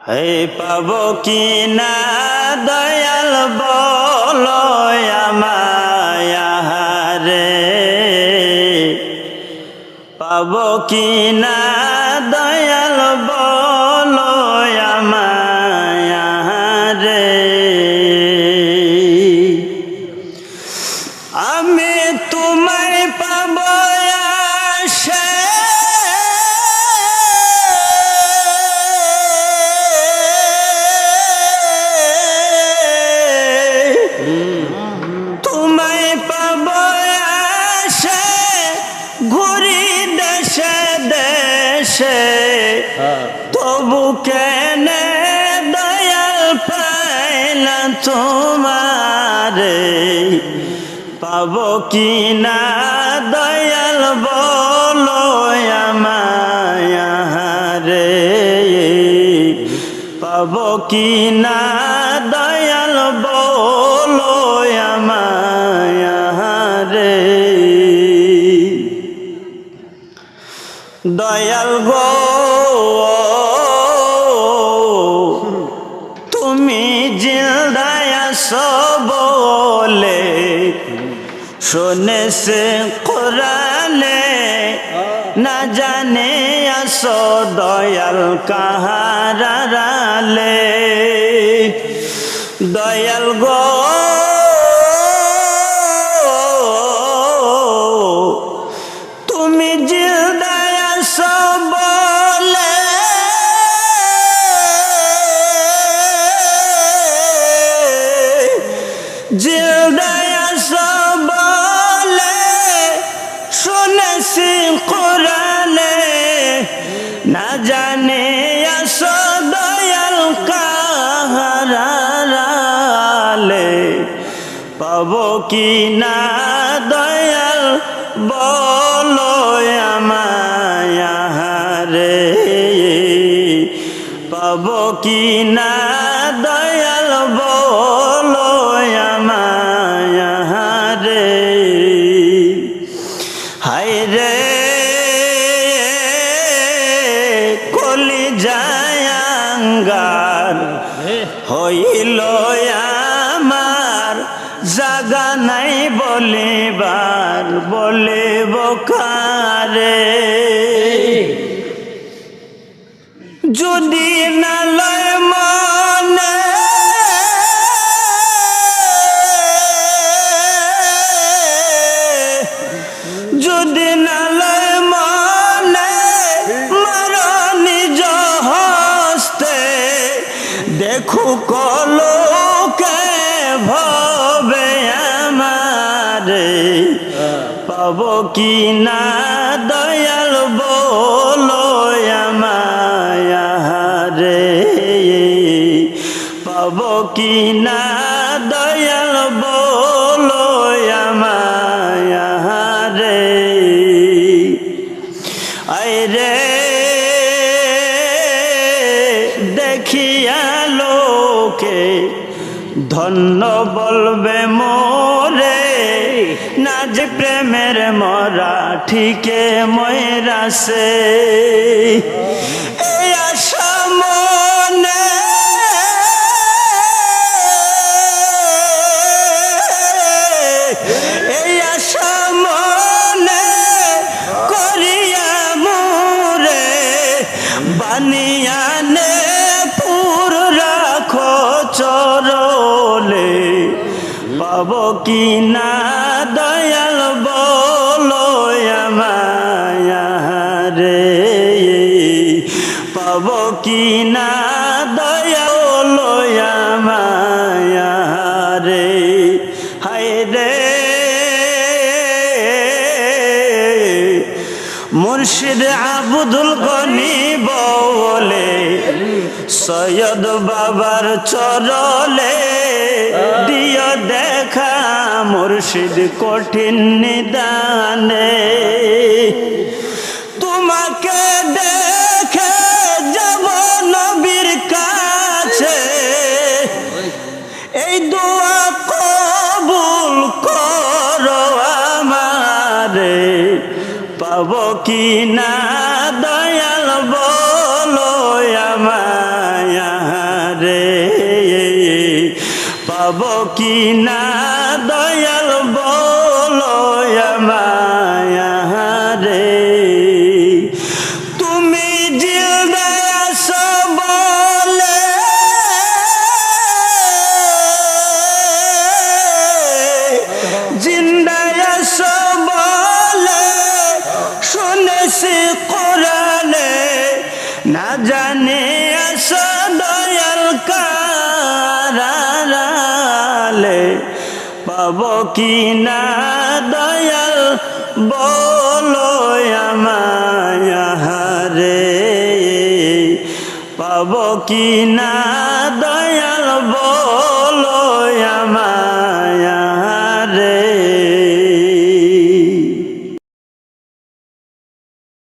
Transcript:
হে পাব কি না, দয়াল বল আমায়ারে পাব কি না, দয়াল বল আমায়ারে আমি তোমায় পাব আশা দেশে তবু কেন দয়াল পাইলা তোমারে? পাব কি না দয়াল বলো আমায়ারে পাব কি না দয়াল বলো আমায়ারে দয়াল গো তুমি জিলদায় বলে শুনেছে কোরআনে না জানে আসো দয়াল কাহারালে দয়াল গো জানে আসো দয়াল কাহারালে। পাব কি না দয়াল? বলো আমায় রে পাব কি না হইল আমার জাগা নাই বলিবার বলে বকারে। যদি না লয় মনে কলোকে ভবে আমার পাব কি না দয়াল বলো আমায়ারে পাব কি না লোকে ধন্য বলবে মোরে। নাজ প্রেমের মরা ঠিকে ময়রাসে কি না দয়াল বলো আমায়ারে? পাব কি না দয়াল আমায়ারে? হায় রে। মুর্শিদ আবুদুল গনি বলে সৈয়দ বাবার চরলে দিয় দেখা মুর্শিদ কঠিন নিদানে। তোমাকে দেখে যাব নবীর কাছে। এই দোয়া কবুল করো আমারে। পাব কি না পাব কি না, দয়াল বলো মায়ারে তুমি জিলদায় আসো বলে। জিন্দায় আসো বলে। শুনেছি কোরআনে, না জানি পাব কি না দয়াল? বলো আমারে পাব কি না দয়াল? বলো আমার